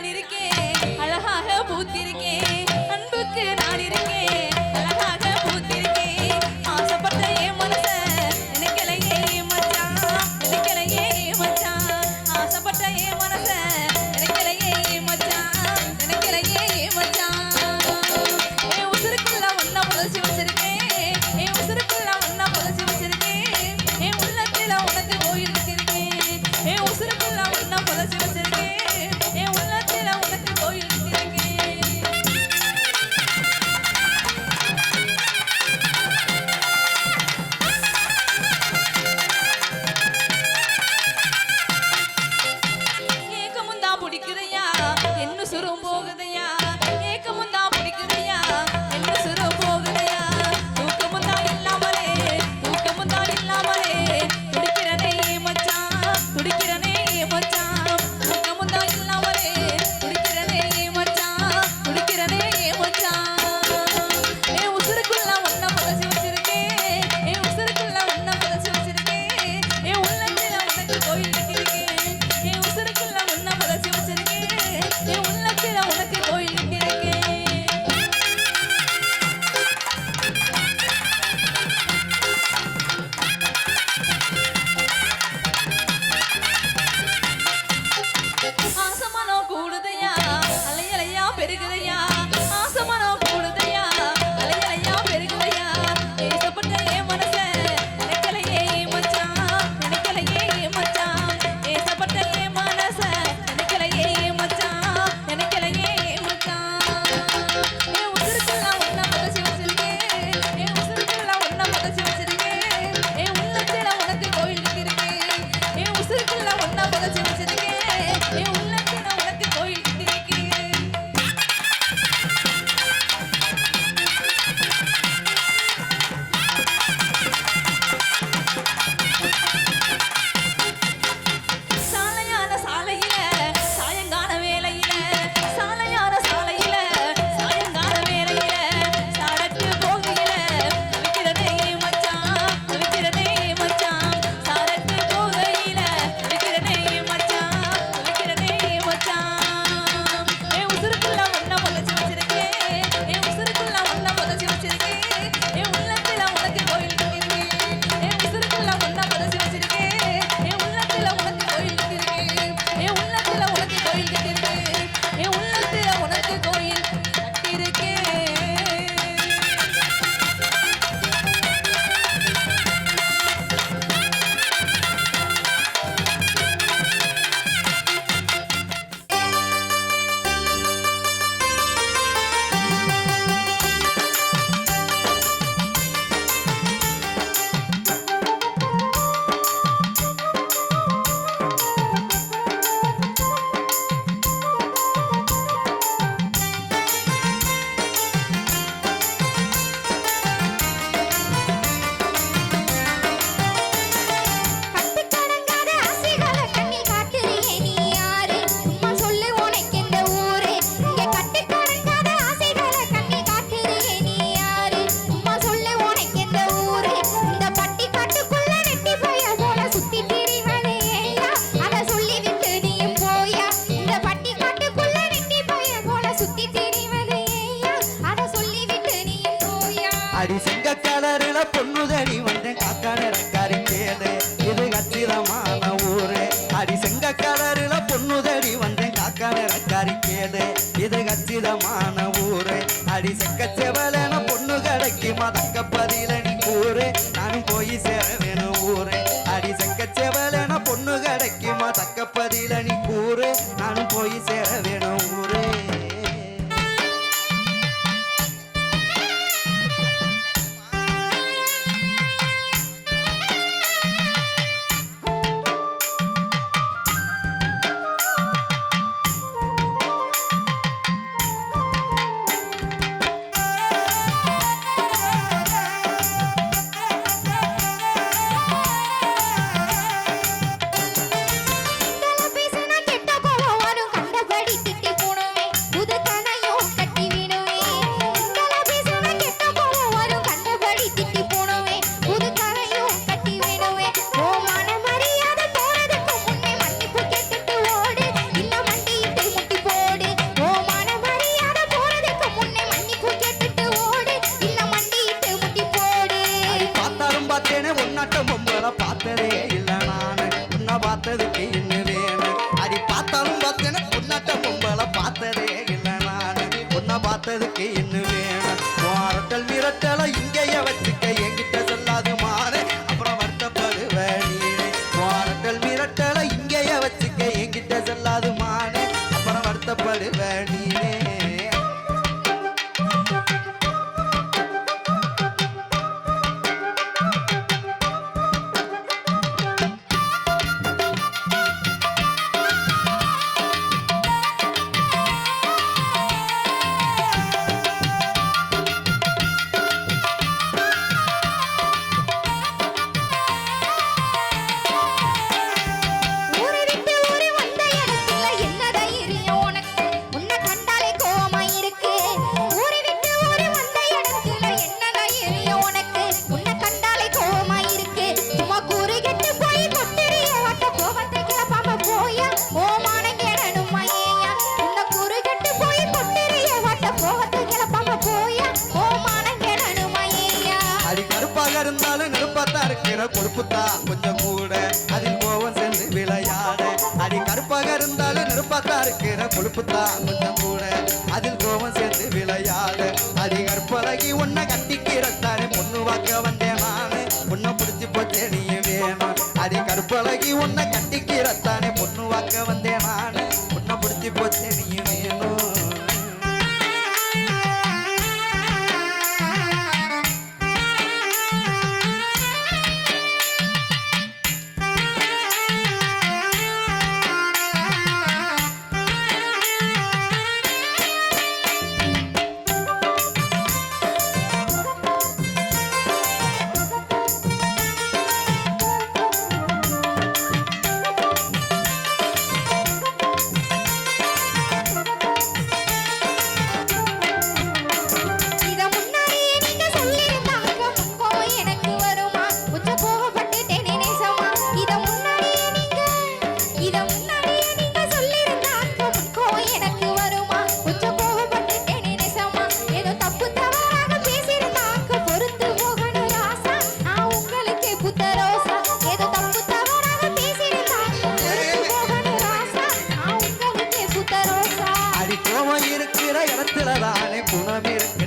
நான் இருக்கேன் அழகாக பூத்திருக்கேன். 所以 சிங்க கலரில பொண்ணு தடி வந்தேன் காக்காடக்காரிங்கேது இது கச்சிதமான ஊரு. அடி சிங்க கலரில பொண்ணு தடி வந்தேன் காக்காடக்காரிங்கேது இது கச்சிதமான ஊரு. அடி செக்க செவலன பொண்ணு கடைக்கு மதக்கப்பதில நீ ஊரு நானும் போய் சேர வேணும். மிரட்டல் மிரட்டல இங்கேயே வச்சுக்க என்கிட்ட சொல்லாது கொழுப்புத்தான் கொஞ்சம் கூட. அதில் கோவம் சென்று விளையாட. அடி கருப்பாக இருந்தாலும் நெருப்பாக்கா இருக்கிற கொழுப்புத்தான் கொஞ்சம் கூட. அதில் கோவம் சேர்ந்து விளையாட. அடி கற்பழகி ஒன்ன கட்டிக்கிறத்தானே பொண்ணு வாக்க வந்து una virtud.